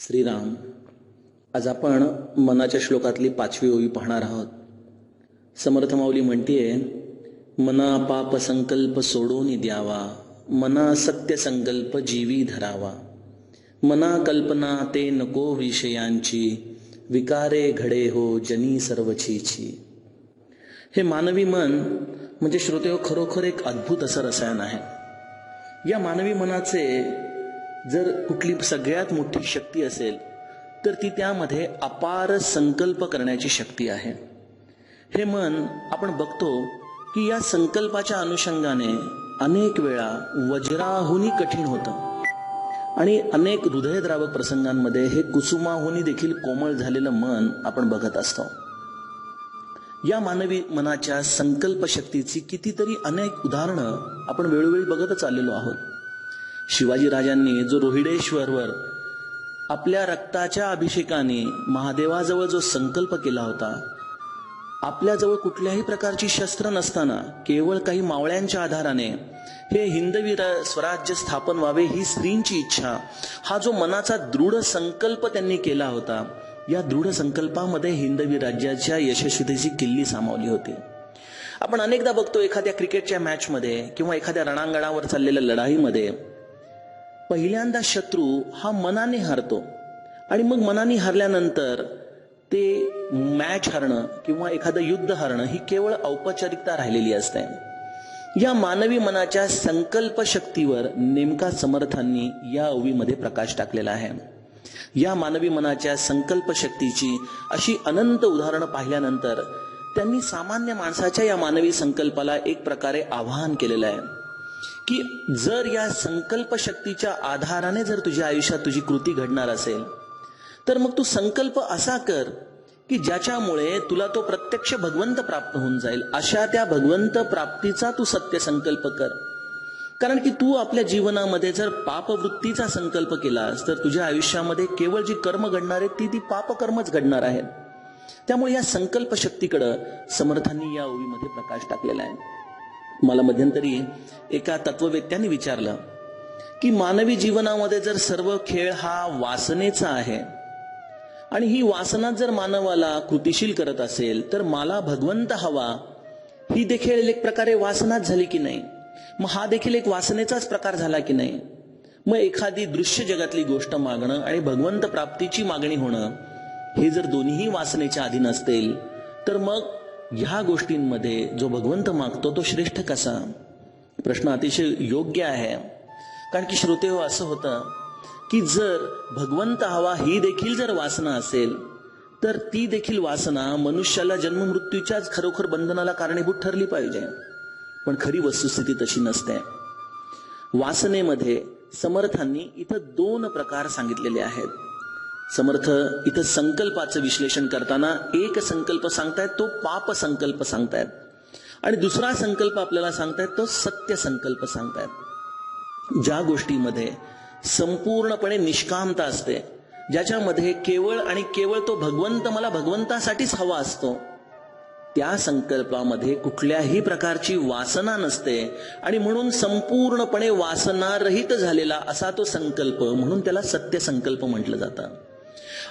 श्रीराम आज आपण मनाच्या श्लोकातली पाचवी ओळी पाहणार आहोत. समर्थ माऊली म्हणतीये मना पाप संकल्प सोडून द्यावा मना सत्य संकल्प जीवी धरावा. मना कल्पना ते नको विषयांची विकारे घडे हो जनी सर्वचीची. हे मानवी मन म्हणजे श्रोते खरोखर एक अद्भुत असं रसायन आहे. या मानवी मनाचे जर कुठली सगळ्यात मोठी शक्ती असेल तर ती त्यामध्ये अपार संकल्प करण्याची शक्ती आहे. हे मन आपण बघतो की या संकल्पाच्या अनुषंगाने अनेक वेळा वज्राहुनी कठीण होतं. आणि अनेक हृदयद्रावक प्रसंगांमध्ये हे कुसुमाहुनी देखील कोमळ झालेलं मन आपण बघत असतो. या मानवी मनाच्या संकल्प शक्तीची कितीतरी अनेक उदाहरणं आपण वेळोवेळी बघतच आलेलो आहोत. शिवाजी राजांनी जो रोहिडेश्वरवर आपल्या रक्ताच्या अभिषेकाने महादेवाजवळ जो संकल्प केला होता आपल्याजवळ कुठल्याही प्रकारची शस्त्र नसताना केवळ काही मावळ्यांच्या आधाराने हे हिंदवी र- स्वराज्य स्थापन व्हावे ही स्त्रींची इच्छा हा जो मनाचा दृढ संकल्प त्यांनी केला होता या दृढ संकल्पामध्ये हिंदवी राज्याच्या यशस्वीतेची किल्ली सामावली होती. आपण अनेकदा बघतो एखाद्या क्रिकेटच्या मॅचमध्ये किंवा एखाद्या रणांगणावर चाललेल्या लढाईमध्ये पहिल्यांदा शत्रू हा मनाने हारतो. आणि मग मनाने हरल्यानंतर ते मॅच हरणं किंवा एखादं युद्ध हरणं ही केवळ औपचारिकता राहिलेली असते. या मानवी मनाच्या संकल्प शक्तीवर नेमका समर्थांनी या ओवीमध्ये प्रकाश टाकलेला आहे. या मानवी मनाच्या संकल्प शक्तीची अशी अनंत उदाहरणं पाहिल्यानंतर त्यांनी सामान्य माणसाच्या या मानवी संकल्पाला एक प्रकारे आवाहन केलेलं आहे. की जर या संकल्प शक्तीच्या आधाराने जर तुझ्या आयुष्यात तुझी कृती घडणार असेल तर मग तू संकल्प असा कर की ज्याच्यामुळे तुला तो प्रत्यक्ष भगवंत प्राप्त होऊन जाईल. अशा त्या भगवंत प्राप्तीचा तू सत्य संकल्प कर. कारण की तू आपल्या जीवनामध्ये जर पापवृत्तीचा संकल्प केलास तर तुझ्या आयुष्यामध्ये केवळ जी कर्म घडणार आहेत ती ती पापकर्मच घडणार आहेत. त्यामुळे या संकल्प शक्तीकडं समर्थांनी या ओवीमध्ये प्रकाश टाकलेला आहे. मला मध्यंतरी एका तत्ववेत्याने विचारलं की मानवी जीवनामध्ये जर सर्व खेळ हा वासनेचा आहे आणि ही वासना जर मानवाला कृतिशील करत असेल तर मला भगवंत हवा. ही देखील एक प्रकारे वासनाच झाली की नाही? मग हा देखील एक वासनेचाच प्रकार झाला की नाही? मग एखादी दृश्य जगातली गोष्ट मागणं आणि भगवंत प्राप्तीची मागणी होणं हे जर दोन्हीही वासनेच्या अधीन असतील तर मग ह्या गोष्टींमध्ये जो भगवंत मागतो तो श्रेष्ठ कसा? प्रश्न अतिशय योग्य आहे. कारण की श्रोते हो असं होतं की जर भगवंत हवा ही देखील जर वासना असेल तर ती देखील वासना मनुष्याला जन्ममृत्यूच्याच खरोखर बंधनाला कारणीभूत ठरली पाहिजे. पण खरी वस्तुस्थिती तशी नसते. वासनेमध्ये समर्थांनी इथं दोन प्रकार सांगितलेले आहेत. समर्थ इथं संकल्पाचं विश्लेषण करताना एक संकल्प सांगतायत तो पाप संकल्प सांगतायत. आणि दुसरा संकल्प आपल्याला सांगतायत तो सत्य संकल्प सांगतायत. ज्या गोष्टीमध्ये संपूर्णपणे निष्कामता असते ज्याच्यामध्ये केवळ आणि केवळ तो भगवंत मला भगवंतासाठीच हवा असतो त्या संकल्पामध्ये कुठल्याही प्रकारची वासना नसते आणि म्हणून संपूर्णपणे वासनारहित झालेला असा तो संकल्प म्हणून त्याला सत्य संकल्प म्हटलं जातं.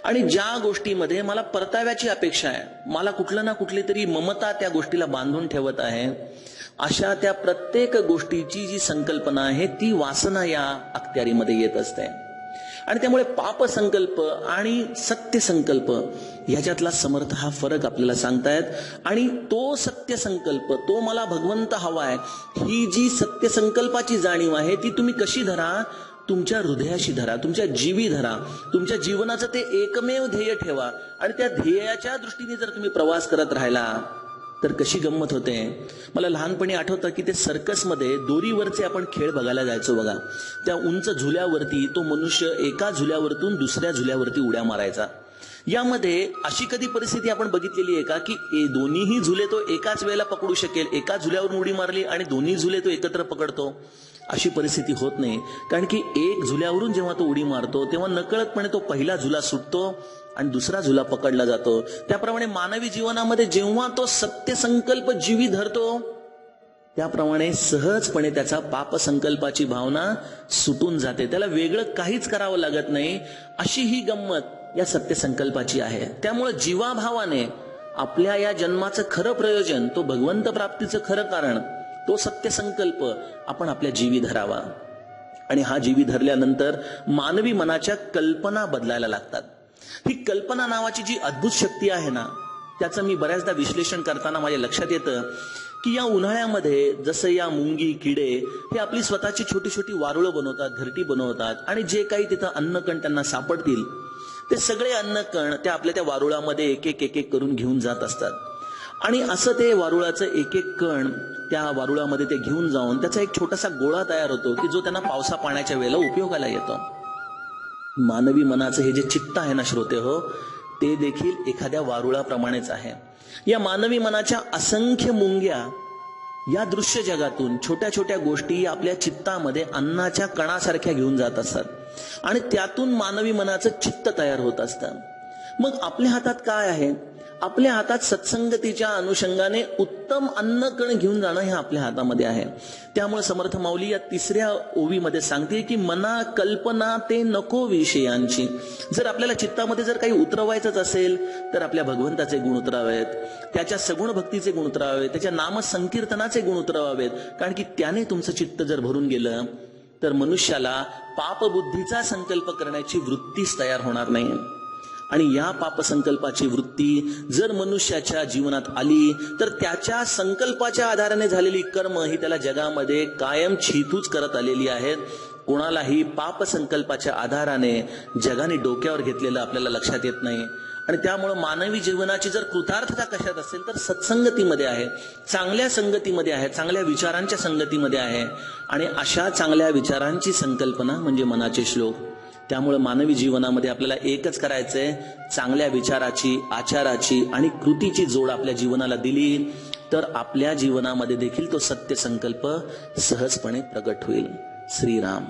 आणि ज्या गोष्टीमध्ये मला परताव्याची अपेक्षा आहे मला कुठलं ना कुठली तरी ममता त्या गोष्टीला बांधून ठेवत आहे अशा त्या प्रत्येक गोष्टीची जी संकल्पना आहे ती वासना या अखत्यारीमध्ये येत असते. आणि त्यामुळे पाप संकल्प आणि सत्य संकल्प ह्याच्यातला समर्थ हा फरक आपल्याला सांगतायत. आणि तो सत्य संकल्प तो मला भगवंत हवा आहे ही जी सत्य संकल्पाची जाणीव आहे ती तुम्ही कशी धरा तुमच्या हृदयाशी धरा तुमच्या जीवी धरा तुमच्या जीवनाचं ते एकमेव ध्येय ठेवा. आणि त्या ध्येयाच्या दृष्टीने जर तुम्ही प्रवास करत राहिला तर कशी गंमत होते? मला लहानपणी आठवतं की ते सर्कसमध्ये दोरीवरचे आपण खेळ बघायला जायचो बघा. त्या उंच झुल्यावरती तो मनुष्य एका झुल्यावरतून दुसऱ्या झुल्यावरती उड्या मारायचा. यामध्ये अशी कधी परिस्थिती आपण बघितलेली आहे का की ए- दोन्हीही झुले तो एकाच वेळेला पकडू शकेल एका झुल्यावरून उडी मारली आणि दोन्ही झुले तो एकत्र पकडतो? अशी परिस्थिती होत नाही. कारण की एक झुल्यावरून जेव्हा तो उडी मारतो तेव्हा नकळतपणे तो पहिला झुला सुटतो आणि दुसरा झुला पकडला जातो. त्याप्रमाणे मानवी जीवनामध्ये जेव्हा तो सत्य संकल्प जीवी धरतो त्याप्रमाणे सहजपणे त्याचा पाप संकल्पाची भावना सुटून जाते. त्याला वेगळं काहीच करावं लागत नाही. अशी ही गंमत या सत्य संकल्पाची आहे. त्यामुळे जीवाभावाने आपल्या या जन्माचं खरं प्रयोजन तो भगवंत प्राप्तीचं खरं कारण तो सत्य संकल्प आपण आपल्या जीवी धरावा. आणि हा जीवी धरल्यानंतर मानवी मनाच्या कल्पना बदलायला लागतात. ही कल्पना नावाची जी अद्भुत शक्ती आहे ना त्याचं मी बऱ्याचदा विश्लेषण करताना माझ्या लक्षात येतं की या उन्हाळ्यामध्ये जसं या मुंगी किडे हे आपली स्वतःची छोटी छोटी वारुळं बनवतात घरटी बनवतात आणि जे काही तिथं अन्नकण त्यांना सापडतील ते सगळे अन्नकण त्या आपल्या त्या वारुळामध्ये एक एक एक एक करून घेऊन जात असतात. आणि असं ते वारुळाचं एक एक कण त्या वारुळामध्ये ते घेऊन जाऊन त्याचा एक छोटासा गोळा तयार होतो की जो त्यांना पावसा पाण्याच्या वेळेला उपयोगाला येतो. मानवी मनाचं हे जे चित्त आहे ना श्रोते हो ते देखील एखाद्या वारुळाप्रमाणेच आहे. या मानवी मनाच्या असंख्य मुंग्या या दृश्य जगातून छोट्या छोट्या गोष्टी आपल्या चित्तामध्ये अन्नाच्या कणासारख्या घेऊन जात असतात. आणि त्यातून मानवी मनाचं चित्त तयार होत असतं. मग आपल्या हातात काय आहे? आपल्या हातात सत्संगतीच्या अनुषंगाने उत्तम अन्न कण घेऊन जाणं हे आपल्या हातामध्ये आहे. त्यामुळे समर्थ माऊली या तिसऱ्या ओवीमध्ये सांगते की मना कल्पना ते नको विषयांची. जर आपल्याला चित्तामध्ये जर काही उतरवायचंच असेल तर आपल्या भगवंताचे गुण उतरावेत त्याच्या सगुण भक्तीचे गुण उतरावेत त्याच्या नामसंकीर्तनाचे गुण उतरवावेत कारण की त्याने तुमचं चित्त जर भरून गेलं तर मनुष्याला पापबुद्धीचा संकल्प करण्याची वृत्तीच तयार होणार नाही आणि या पापसंकल्पाची वृत्ती जर मनुष्याच्या जीवनात आली तर त्याच्या संकल्पाच्या आधाराने झालेली कर्म ही त्याला जगामध्ये कायम छितूच करत आलेली आहेत. कोणालाही पाप संकल्पाच्या आधाराने जगाने डोक्यावर घेतलेलं आपल्याला लक्षात येत नाही. आणि त्यामुळं मानवी जीवनाची जर कृतार्थता कशात असेल तर सत्संगतीमध्ये आहे. चांगल्या संगतीमध्ये आहे चांगल्या विचारांच्या संगतीमध्ये आहे. आणि अशा चांगल्या विचारांची संकल्पना म्हणजे मनाचे श्लोक. त्यामुळे मानवी जीवनामध्ये आपल्याला एकच करायचंय चांगल्या विचाराची आचाराची आणि कृतीची जोड आपल्या जीवनाला दिली. तर आपल्या जीवनामध्ये देखील तो सत्य संकल्प सहजपणे प्रगट होईल. श्रीराम.